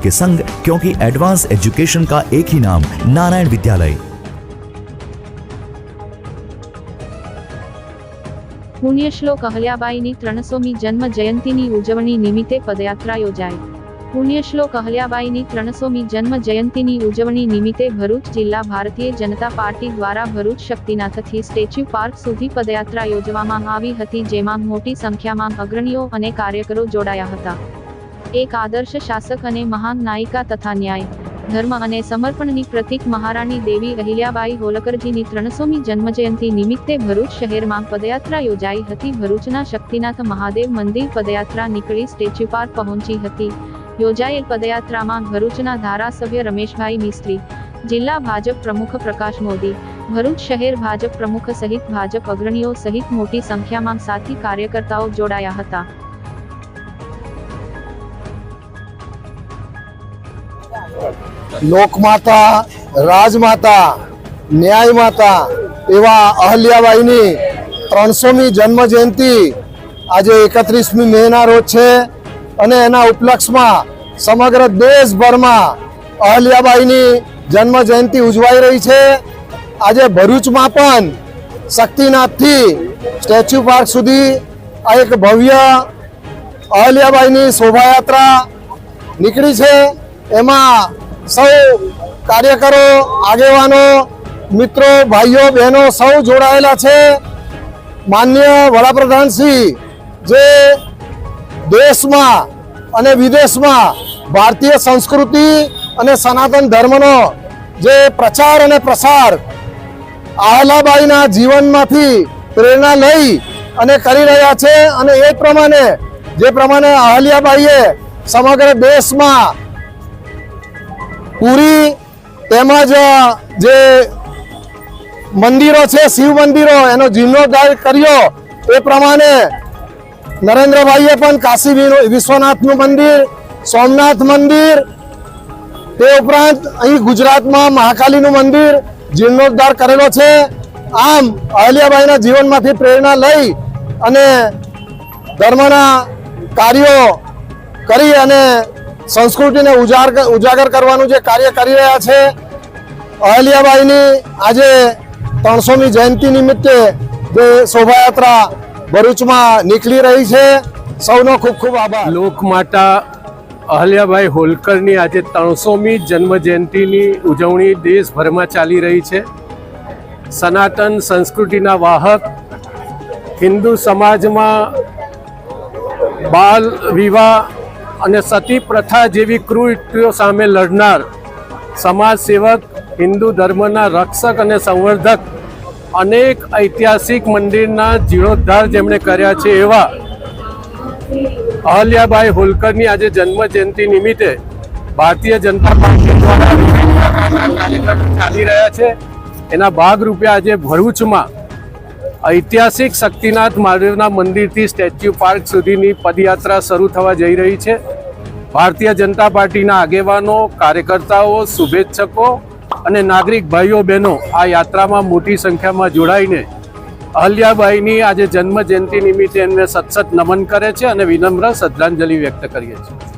के संग क्योंकि एडवांस एजुकेशन का एक ही नाम नारायण विद्यालय પુણ્યશ્લોક અહલ્યાબાઈની ત્રણસોમી જન્મ જયંતિની ઉજવણી નિમિત્તે પદયાત્રા યોજાઈ પુણ્યશ્લોક અહલ્યાબાઈની ત્રણસોમી જન્મ જયંતિની ઉજવણી નિમિત્તે ભરૂચ જિલ્લા ભારતીય જનતા પાર્ટી દ્વારા ભરૂચ શક્તિનાથથી સ્ટેચ્યુ પાર્ક સુધી પદયાત્રા યોજવામાં આવી હતી જેમાં મોટી સંખ્યામાં અગ્રણીઓ અને કાર્યકરો જોડાયા હતા એક આદર્શ શાસક અને મહાન નાયિકા તથા ન્યાય, ધર્મ અને સમર્પણની પ્રતીક મહારાણી દેવી અહિલ્યાબાઈ હોલકરજીની ત્રણસોમી જન્મજયંતિ નિમિત્તે ભરૂચ શહેરમાં પદયાત્રા યોજાઈ હતી. ભરૂચના શક્તિનાથ મહાદેવ મંદિર પદયાત્રા નીકળી સ્ટેચ્યુ પાર્ક પહોંચી હતી. યોજાયેલ પદયાત્રામાં ભરૂચના ધારાસભ્ય રમેશભાઈ મિસ્ત્રી, જિલ્લા ભાજપ પ્રમુખ પ્રકાશ મોદી, ભરૂચ શહેર ભાજપ પ્રમુખ સહિત ભાજપ અગ્રણીઓ સહિત મોટી સંખ્યામાં સાથી કાર્યકર્તાઓ જોડાયા હતા. લોકમાતા, રાજમાતા ન્યાય માતા એવા અહલ્યાબાઈની ત્રણસોમી જન્મ જયંતિ આજે એકત્રીસમી મેના રોજ છે અને એના ઉપલક્ષમાં સમગ્ર દેશભરમાં અહલ્યાબાઈની જન્મ જયંતિ ઉજવાઈ રહી છે. આજે ભરૂચમાં પણ શક્તિનાથથી સ્ટેચ્યુ પાર્ક સુધી આ એક ભવ્ય અહલ્યાબાઈની શોભાયાત્રા નીકળી છે. એમાં સૌ કાર્યકરો, આગેવાનો, મિત્રો, ભાઈઓ, બહેનો સૌ જોડાયેલા છે. માન્ય વડાપ્રધાનશ્રી જે દેશમાં અને વિદેશમાં ભારતીય સંસ્કૃતિ અને સનાતન ધર્મનો જે પ્રચાર અને પ્રસાર આહલાબાઈના જીવનમાંથી પ્રેરણા લઈ અને કરી રહ્યા છે અને એ પ્રમાણે, જે પ્રમાણે અહલ્યાબાઈએ સમગ્ર દેશમાં પૂરી તેમજ જે મંદિરો છે, શિવ મંદિરો, એનો જીર્ણોદ્ધાર કર્યો. એ પ્રમાણે નરેન્દ્રભાઈએ પણ કાશી વિશ્વનાથનું મંદિર, સોમનાથ મંદિર, તે ઉપરાંત અહીં ગુજરાતમાં મહાકાલીનું મંદિર જીર્ણોદ્ધાર કરેલો છે. આમ, અહલ્યાબાઈના જીવનમાંથી પ્રેરણા લઈ અને ધર્મના કાર્યો કરી અને સંસ્કૃતિને ઉજાગર ઉજાગર કરવાનું જે કાર્ય કરી રહ્યા છે, અહલ્યાબાઈની આજે ત્રણસોમી જયંતિ નિમિત્તે જે શોભાયાત્રા ભરૂચમાં નીકળી રહી છે, સૌનો ખૂબ ખૂબ આભાર. લોકમાતા અહલ્યાબાઈ હોલકરની આજે ત્રણસોમી જન્મ જયંતિની ઉજવણી દેશભરમાં ચાલી રહી છે. સનાતન સંસ્કૃતિના વાહક, હિન્દુ સમાજમાં બાલ વિવાહ અને સતી પ્રથા જેવી કૃત્યો સામે લડનાર સમાજ સેવક, હિન્દુ ધર્મના રક્ષક અને સંવર્ધક અનેક ઐતિહાસિક મંદિરના જીર્ણોદ્ધાર જેમણે કર્યા છે એવા અહલ્યાબાઈ હોલકરની આજે જન્મ જયંતિ નિમિત્તે ભારતીય જનતા પાર્ટી દ્વારા કાર્યક્રમ ચાલી રહ્યા છે. એના ભાગરૂપે આજે ભરૂચમાં ઐતિહાસિક શક્તિનાથ મહાદેવના મંદિરથી સ્ટેચ્યુ પાર્ક સુધીની પદયાત્રા શરૂ થવા જઈ રહી છે. ભારતીય જનતા પાર્ટીના આગેવાનો, કાર્યકર્તાઓ, શુભેચ્છકો અને નાગરિક ભાઈઓ, બહેનો આ યાત્રામાં મોટી સંખ્યામાં જોડાઈને અહલ્યાબાઈની આજે જન્મ જયંતિ નિમિત્તે એમને સતસત નમન કરે છે અને વિનમ્ર શ્રદ્ધાંજલિ વ્યક્ત કરીએ છીએ.